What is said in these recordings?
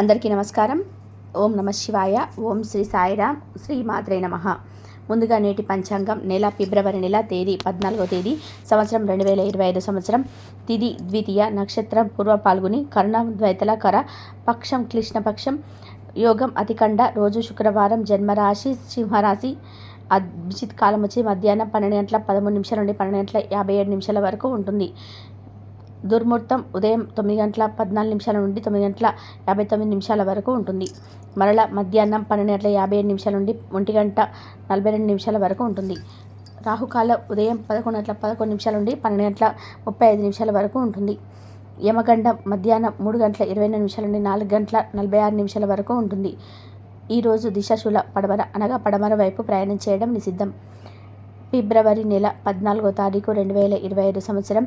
అందరికీ నమస్కారం. ఓం నమ శివాయ ఓం శ్రీ సాయిరామ్ శ్రీ మాత్రే నమ. ముందుగా నేటి పంచాంగం నెల ఫిబ్రవరి నెల తేదీ పద్నాలుగో తేదీ సంవత్సరం రెండు వేల ఇరవై ఐదు సంవత్సరం. తిది ద్వితీయ నక్షత్రం పూర్వ పాల్గొని కరుణ ద్వైతల కర పక్షం క్లిష్ణపక్షం యోగం అతికండ రోజు శుక్రవారం జన్మరాశి సింహరాశి అభిజిత్ కాలం వచ్చి మధ్యాహ్నం పన్నెండు గంటల పదమూడు నిమిషాల నుండి పన్నెండు గంటల యాభై ఏడు నిమిషాల వరకు ఉంటుంది. దుర్ముహూర్తం ఉదయం తొమ్మిది గంటల పద్నాలుగు నిమిషాల నుండి తొమ్మిది గంటల యాభై తొమ్మిది నిమిషాల వరకు ఉంటుంది. మరల మధ్యాహ్నం పన్నెండు గంటల యాభై ఏడు నిమిషాల నుండి ఒంటి గంట నలభై రెండు నిమిషాల వరకు ఉంటుంది. రాహుకాల ఉదయం పదకొండు గంటల పదకొండు నిమిషాల నుండి పన్నెండు గంటల ముప్పై ఐదు నిమిషాల వరకు ఉంటుంది. యమగండం మధ్యాహ్నం మూడు గంటల ఇరవై నిమిషాల నుండి నాలుగు గంటల నలభై ఆరు నిమిషాల వరకు ఉంటుంది. ఈరోజు దిశాశూల పడమర అనగా పడమర వైపు ప్రయాణం చేయడం నిషిద్ధం. ఫిబ్రవరి నెల పద్నాలుగో తారీఖు రెండు వేల ఇరవై ఐదు సంవత్సరం.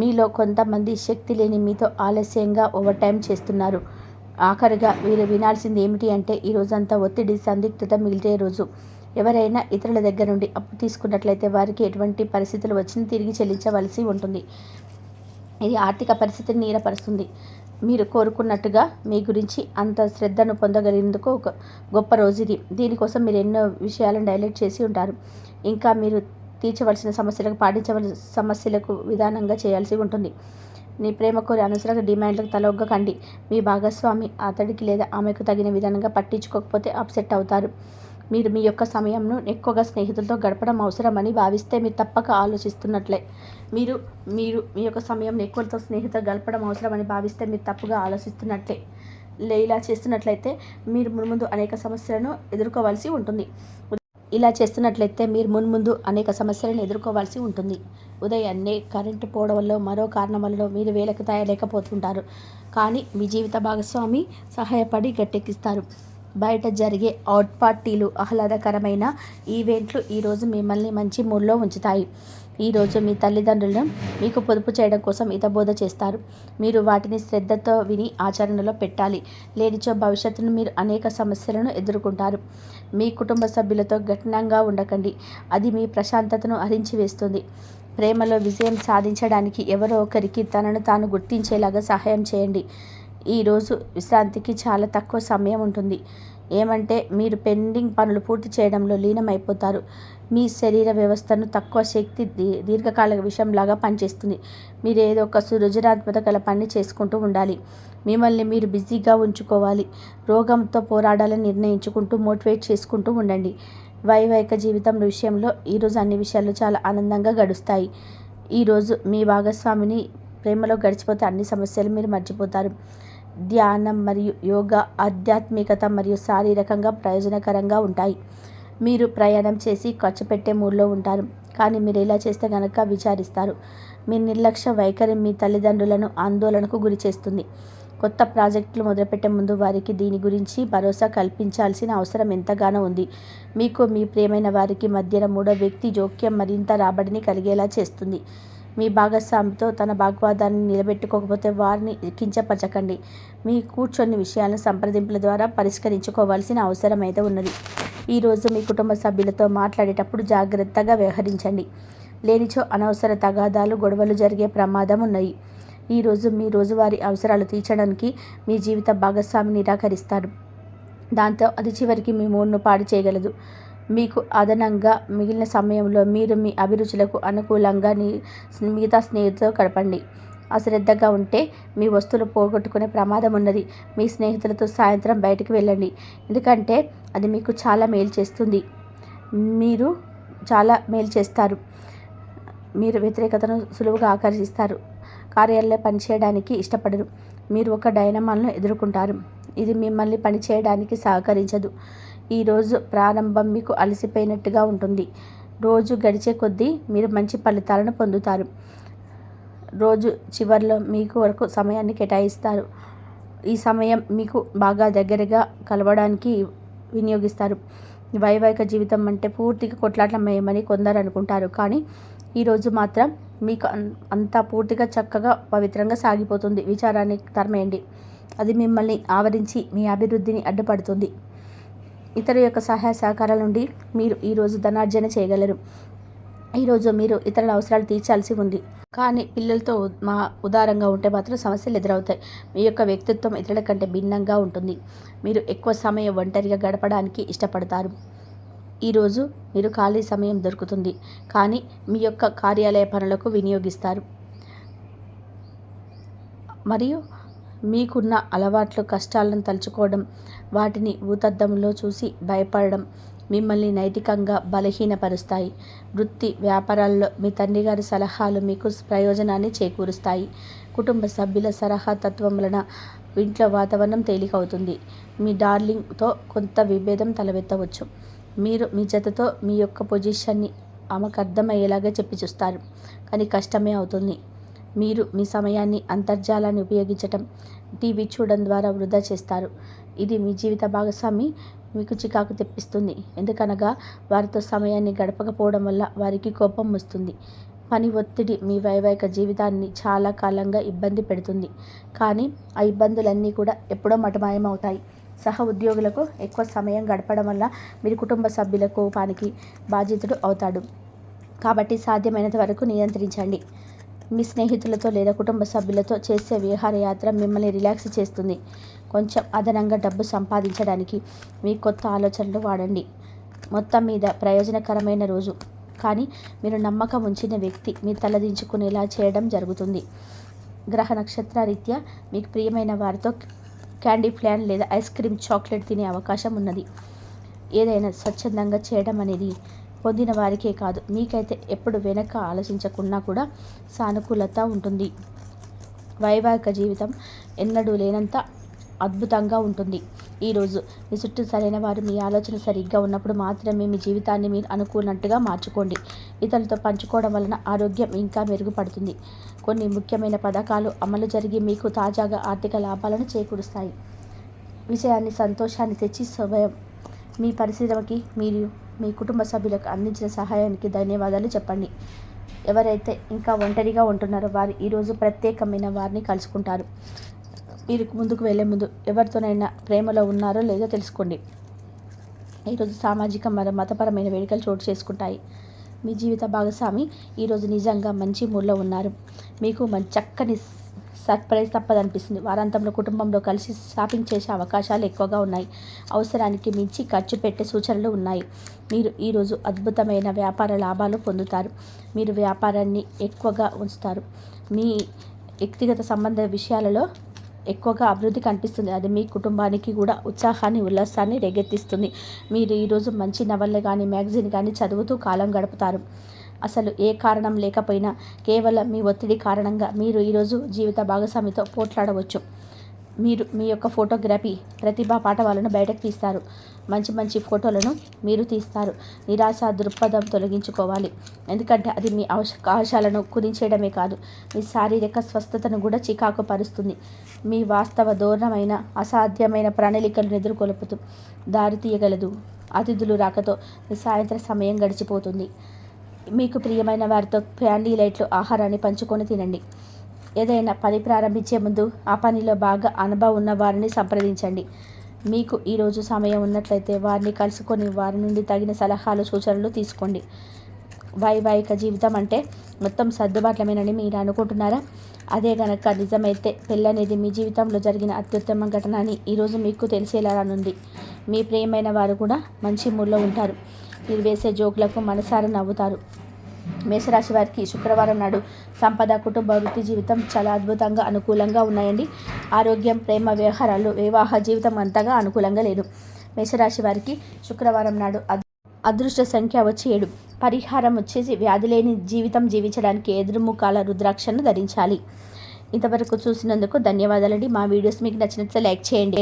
మీలో కొంతమంది శక్తి లేని మీతో ఆలస్యంగా ఓవర్ టైం చేస్తున్నారు. ఆఖరిగా వీరు వినాల్సింది ఏమిటి అంటే ఈ రోజంతా ఒత్తిడి సందిగ్ధత మిగిలితే రోజు. ఎవరైనా ఇతరుల దగ్గర నుండి అప్పు తీసుకున్నట్లయితే వారికి ఎటువంటి పరిస్థితులు వచ్చినా తిరిగి చెల్లించవలసి ఉంటుంది. ఇది ఆర్థిక పరిస్థితిని నీరపరుస్తుంది. మీరు కోరుకున్నట్టుగా మీ గురించి అంత శ్రద్ధను పొందగలిగేందుకు ఒక గొప్ప రోజు ఇది. దీనికోసం మీరు ఎన్నో విషయాలను డైలెక్ట్ చేసి ఉంటారు. ఇంకా మీరు తీర్చవలసిన సమస్యలకు పాటించవలసిన సమస్యలకు విధానంగా చేయాల్సి ఉంటుంది. నీ ప్రేమ కోరి అనవసరంగా డిమాండ్లకు తలొగ్గకండి మీ భాగస్వామి అతడికి లేదా ఆమెకు తగిన విధానంగా పట్టించుకోకపోతే అప్సెట్ అవుతారు. మీరు మీ యొక్క సమయంను ఎక్కువగా స్నేహితులతో గడపడం అవసరమని భావిస్తే మీరు తప్పక ఆలోచిస్తున్నట్లే. మీరు మీరు మీ యొక్క సమయం ఎక్కువతో స్నేహితులు గడపడం అవసరమని భావిస్తే మీరు తప్పుగా ఆలోచిస్తున్నట్లే. లే ఇలా చేస్తున్నట్లయితే మీరు ముందు అనేక సమస్యలను ఎదుర్కోవాల్సి ఉంటుంది. ఇలా చేస్తున్నట్లయితే మీరు మున్ముందు అనేక సమస్యలను ఎదుర్కోవాల్సి ఉంటుంది. ఉదయాన్నే కరెంటు పోవడం వల్ల మరో కారణం వల్ల మీరు వేలకు తయారలేకపోతుంటారు కానీ మీ జీవిత భాగస్వామి సహాయపడి గట్టెక్కిస్తారు. బయట జరిగే అవుట్ పార్టీలు ఆహ్లాదకరమైన ఈవెంట్లు ఈరోజు మిమ్మల్ని మంచి మూడ్లో ఉంచుతాయి. ఈరోజు మీ తల్లిదండ్రులను మీకు పొదుపు చేయడం కోసం హితబోధ చేస్తారు. మీరు వాటిని శ్రద్ధతో విని ఆచరణలో పెట్టాలి. లేనిచో భవిష్యత్తును మీరు అనేక సమస్యలను ఎదుర్కొంటారు. మీ కుటుంబ సభ్యులతో ఘటనంగా ఉండకండి. అది మీ ప్రశాంతతను హరించి వేస్తుంది. ప్రేమలో విజయం సాధించడానికి ఎవరో ఒకరికి తనను తాను గుర్తించేలాగా సహాయం చేయండి. ఈరోజు విశ్రాంతికి చాలా తక్కువ సమయం ఉంటుంది. ఏమంటే మీరు పెండింగ్ పనులు పూర్తి చేయడంలో లీనమైపోతారు. మీ శరీర వ్యవస్థను తక్కువ శక్తి దీ దీర్ఘకాల విషయంలాగా పనిచేస్తుంది. మీరు ఏదో ఒక సృజనాత్మక గల పని చేసుకుంటూ ఉండాలి. మిమ్మల్ని మీరు బిజీగా ఉంచుకోవాలి. రోగంతో పోరాడాలని నిర్ణయించుకుంటూ మోటివేట్ చేసుకుంటూ ఉండండి. వైవాహిక జీవితం విషయంలో ఈరోజు అన్ని విషయాలు చాలా ఆనందంగా గడుస్తాయి. ఈరోజు మీ భాగస్వామిని ప్రేమలో గడిచిపోతే అన్ని సమస్యలు మీరు మర్చిపోతారు. ధ్యానం మరియు యోగా ఆధ్యాత్మికత మరియు శారీరకంగా ప్రయోజనకరంగా ఉంటాయి. మీరు ప్రయాణం చేసి ఖర్చు పెట్టే మూడ్లో ఉంటారు. కానీ మీరు ఇలా చేస్తే కనుక విచారిస్తారు. మీ నిర్లక్ష్య వైఖరి మీ తల్లిదండ్రులను ఆందోళనకు గురి చేస్తుంది. కొత్త ప్రాజెక్టులు మొదలుపెట్టే ముందు వారికి దీని గురించి భరోసా కల్పించాల్సిన అవసరం ఎంతగానో ఉంది. మీకు మీ ప్రియమైన వారికి మధ్యన మూడో వ్యక్తి జోక్యం మరింత రాబడిని కలిగేలా చేస్తుంది. మీ భాగస్వామితో తన భాగవాదాన్ని నిలబెట్టుకోకపోతే వారిని కించపరచకండి. మీ కూర్చొని విషయాలను సంప్రదింపుల ద్వారా పరిష్కరించుకోవాల్సిన అవసరం అయితే ఉన్నది. ఈరోజు మీ కుటుంబ సభ్యులతో మాట్లాడేటప్పుడు జాగ్రత్తగా వ్యవహరించండి. లేనిచో అనవసర తగాదాలు గొడవలు జరిగే ప్రమాదం ఉన్నాయి ఈరోజు మీ రోజువారీ అవసరాలు తీర్చడానికి మీ జీవిత భాగస్వామి నిరాకరిస్తారు. దాంతో అది చివరికి మీ మూడ్ను పాడు చేయగలదు. మీకు అదనంగా మిగిలిన సమయంలో మీరు మీ అభిరుచులకు అనుకూలంగా మిగతా స్నేహితులతో గడపండి. అశ్రద్ధగా ఉంటే మీ వస్తువులు పోగొట్టుకునే ప్రమాదం ఉన్నది. మీ స్నేహితులతో సాయంత్రం బయటకు వెళ్ళండి. ఎందుకంటే అది మీకు చాలా మేలు చేస్తుంది. మీరు చాలా మేలు చేస్తారు. మీరు వ్యతిరేకతను సులువుగా ఆకర్షిస్తారు. కార్యాలయంలో పనిచేయడానికి ఇష్టపడరు. మీరు ఒక డైనమాలను ఎదుర్కొంటారు. ఇది మిమ్మల్ని పనిచేయడానికి సహకరించదు. ఈరోజు ప్రారంభం మీకు అలసిపోయినట్టుగా ఉంటుంది. రోజు గడిచే కొద్దీ మీరు మంచి ఫలితాలను పొందుతారు. రోజు చివరిలో మీకు వరకు సమయాన్ని కేటాయిస్తారు. ఈ సమయం మీకు బాగా దగ్గరగా కలవడానికి వినియోగిస్తారు. వైవాహిక జీవితం అంటే పూర్తిగా కొట్లాటమయమని కొందరు అనుకుంటారు. కానీ ఈరోజు మాత్రం మీకు అంతా పూర్తిగా చక్కగా పవిత్రంగా సాగిపోతుంది. విచారాన్ని తరమేయండి. అది మిమ్మల్ని ఆవరించి మీ అభివృద్ధిని అడ్డుపడుతుంది. ఇతర యొక్క సహాయ సహకారాల నుండి మీరు ఈరోజు ధనార్జన చేయగలరు. ఈరోజు మీరు ఇతరుల అవసరాలు తీర్చాల్సి ఉంది. కానీ పిల్లలతో మా ఉదారంగా ఉంటే మాత్రం సమస్యలు ఎదురవుతాయి. మీ యొక్క వ్యక్తిత్వం ఇతరుల కంటే భిన్నంగా ఉంటుంది. మీరు ఎక్కువ సమయం ఒంటరిగా గడపడానికి ఇష్టపడతారు. ఈరోజు మీరు ఖాళీ సమయం దొరుకుతుంది. కానీ మీ యొక్క కార్యాలయ పనులకు వినియోగిస్తారు. మరియు మీకున్న అలవాట్లు కష్టాలను తలుచుకోవడం వాటిని భూతద్దంలో చూసి భయపడడం మిమ్మల్ని నైతికంగా బలహీనపరుస్తాయి. వృత్తి వ్యాపారాల్లో మీ తండ్రి గారి సలహాలు మీకు ప్రయోజనాన్ని చేకూరుస్తాయి. కుటుంబ సభ్యుల సలహా తత్వం వలన ఇంట్లో వాతావరణం తేలికవుతుంది. మీ డార్లింగ్తో కొంత విభేదం తలవెత్తవచ్చు మీరు మీ జతతో మీ యొక్క పొజిషన్ని ఆమెకు అర్థమయ్యేలాగా చెప్పి చూస్తారు. కానీ కష్టమే అవుతుంది. మీరు మీ సమయాన్ని అంతర్జాలాన్ని ఉపయోగించటం టీవీ చూడడం ద్వారా వృధా చేస్తారు. ఇది మీ జీవిత భాగస్వామి మీకు చికాకు తెప్పిస్తుంది. ఎందుకనగా వారితో సమయాన్ని గడపకపోవడం వల్ల వారికి కోపం వస్తుంది. పని ఒత్తిడి మీ వైవాహిక జీవితాన్ని చాలా కాలంగా ఇబ్బంది పెడుతుంది. కానీ ఆ ఇబ్బందులన్నీ కూడా ఎప్పుడో మటమాయమవుతాయి. సహ ఉద్యోగులకు ఎక్కువ సమయం గడపడం వల్ల మీరు కుటుంబ సభ్యుల కోపానికి బాధితుడు అవుతాడు. కాబట్టి సాధ్యమైనంత వరకు నియంత్రించండి. మీ స్నేహితులతో లేదా కుటుంబ సభ్యులతో చేసే విహారయాత్ర మిమ్మల్ని రిలాక్స్ చేస్తుంది. కొంచెం అదనంగా డబ్బు సంపాదించడానికి మీ కొత్త ఆలోచనలు వాడండి. మొత్తం మీద ప్రయోజనకరమైన రోజు. కానీ మీరు నమ్మకం ఉంచిన వ్యక్తి మీ తలదించుకునేలా చేయడం జరుగుతుంది. గ్రహ నక్షత్ర రీత్యా మీకు ప్రియమైన వారితో క్యాండీ ప్లాన్ లేదా ఐస్ క్రీమ్ చాక్లెట్ తినే అవకాశం ఉన్నది. ఏదైనా స్వచ్ఛందంగా చేయడం అనేది పొందిన వారికే కాదు. మీకైతే ఎప్పుడు వెనక ఆలోచించకున్నా కూడా సానుకూలత ఉంటుంది. వైవాహిక జీవితం ఎన్నడూ లేనంత అద్భుతంగా ఉంటుంది. ఈరోజు మీ చుట్టూ సరైన వారు మీ ఆలోచన సరిగ్గా ఉన్నప్పుడు మాత్రమే మీ జీవితాన్ని మీరు అనుకున్నట్టుగా మార్చుకోండి. ఇతరులతో పంచుకోవడం వలన ఆరోగ్యం ఇంకా మెరుగుపడుతుంది. కొన్ని ముఖ్యమైన పథకాలు అమలు జరిగి మీకు తాజాగా ఆర్థిక లాభాలను చేకూరుస్తాయి. విషయాన్ని సంతోషాన్ని తెచ్చి స్వయం మీ పరిశ్రమకి మీరు మీ కుటుంబ సభ్యులకు అందించిన సహాయానికి ధన్యవాదాలు చెప్పండి. ఎవరైతే ఇంకా ఒంటరిగా ఉంటున్నారో వారు ఈరోజు ప్రత్యేకమైన వారిని కలుసుకుంటారు. మీరు ముందుకు వెళ్ళే ముందు ఎవరితోనైనా ప్రేమలో ఉన్నారో లేదో తెలుసుకోండి. ఈరోజు సామాజిక మరియు మతపరమైన వేడుకలు చోటు చేసుకుంటాయి. మీ జీవిత భాగస్వామి ఈరోజు నిజంగా మంచి మూడ్లో ఉన్నారు. మీకు మంచి చక్కని సర్ప్రైజ్ తప్పదనిపిస్తుంది. వారాంతంలో కుటుంబంలో కలిసి షాపింగ్ చేసే అవకాశాలు ఎక్కువగా ఉన్నాయి. అవసరానికి మించి ఖర్చు పెట్టే సూచనలు ఉన్నాయి. మీరు ఈరోజు అద్భుతమైన వ్యాపార లాభాలు పొందుతారు. మీరు వ్యాపారాన్ని ఎక్కువగా ఉంచుతారు. మీ వ్యక్తిగత సంబంధ విషయాలలో ఎక్కువగా అభివృద్ధి కనిపిస్తుంది. అది మీ కుటుంబానికి కూడా ఉత్సాహాన్ని ఉల్లాసాన్ని రేగెత్తిస్తుంది మీరు ఈరోజు మంచి నవల్లు కానీ మ్యాగజైన్ కానీ చదువుతూ కాలం గడుపుతారు. అసలు ఏ కారణం లేకపోయినా కేవలం మీ ఒత్తిడి కారణంగా మీరు ఈరోజు జీవిత భాగస్వామితో పోట్లాడవచ్చు. మీరు మీ యొక్క ఫోటోగ్రఫీ ప్రతిభా పాఠవాలను బయటకు తీస్తారు. మంచి మంచి ఫోటోలను మీరు తీస్తారు. నిరాశ దృక్పథం తొలగించుకోవాలి. ఎందుకంటే అది మీ అవకాశాలను కుదించేయడమే కాదు మీ శారీరక స్వస్థతను కూడా చికాకు పరుస్తుంది. మీ వాస్తవ దూరమైన అసాధ్యమైన ప్రణాళికలను ఎదుర్కొలుపుతూ దారి తీయగలదు. అతిథులు రాకతో మీ సాయంత్రం సమయం గడిచిపోతుంది. మీకు ప్రియమైన వారితో ఫ్యాండీ లైట్లు ఆహారాన్ని పంచుకొని తినండి. ఏదైనా పని ప్రారంభించే ముందు ఆ పనిలో బాగా అనుభవం ఉన్న వారిని సంప్రదించండి. మీకు ఈరోజు సమయం ఉన్నట్లయితే వారిని కలుసుకొని వారి నుండి తగిన సలహాలు సూచనలు తీసుకోండి. వైవాహిక జీవితం అంటే మొత్తం సర్దుబాట్లమేనని మీరు అనుకుంటున్నారా? అదే గనక నిజమైతే పెళ్ళనేది మీ జీవితంలో జరిగిన అత్యుత్తమ ఘటన అని ఈరోజు మీకు తెలిసేలా రానుంది. మీ ప్రియమైన వారు కూడా మంచి మూడ్లో ఉంటారు. మీరు వేసే జోకులకు మనసారి నవ్వుతారు. మేషరాశి వారికి శుక్రవారం నాడు సంపద కుటుంబ వృత్తి జీవితం చాలా అద్భుతంగా అనుకూలంగా ఉన్నాయండి. ఆరోగ్యం ప్రేమ వ్యవహారాలు వివాహ జీవితం అంతగా అనుకూలంగా లేదు. మేషరాశి వారికి శుక్రవారం నాడు అదృష్ట సంఖ్య వచ్చి ఏడు. పరిహారం వచ్చేసి వ్యాధి లేని జీవితం జీవించడానికి ఎదురుముఖాల రుద్రాక్షను ధరించాలి. ఇంతవరకు చూసినందుకు ధన్యవాదాలండి. మా వీడియోస్ మీకు నచ్చినట్లయితే లైక్ చేయండి.